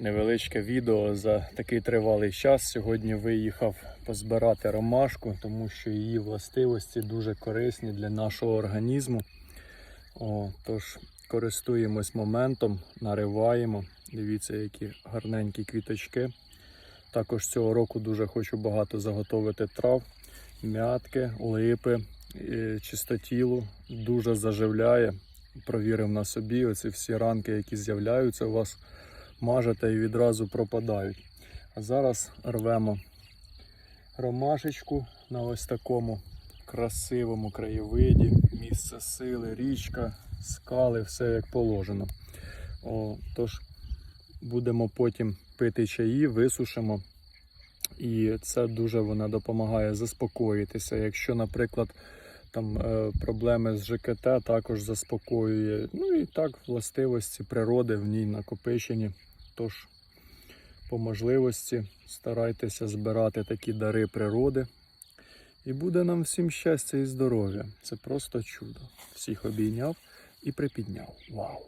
невеличке відео за такий тривалий час. Сьогодні виїхав позбирати ромашку, тому що її властивості дуже корисні для нашого організму. О, тож користуємось моментом, нариваємо. Дивіться, які гарненькі квіточки. Також цього року дуже хочу багато заготовити трав, м'ятки, липи, е, чистотілу. Дуже заживляє. Провірив на собі оці всі ранки, які з'являються у вас, мажете і відразу пропадають. А зараз рвемо ромашечку на ось такому красивому краєвиді, місце сили, річка, скали, все як положено. О, тож будемо потім пити чаї, висушимо. І це дуже вона допомагає заспокоїтися. Якщо, наприклад, там е, проблеми з ЖКТ також заспокоює. Ну і так, властивості природи в ній накопичені. Тож, по можливості, старайтеся збирати такі дари природи. І буде нам всім щастя і здоров'я. Це просто чудо. Всіх обійняв і припідняв. Вау!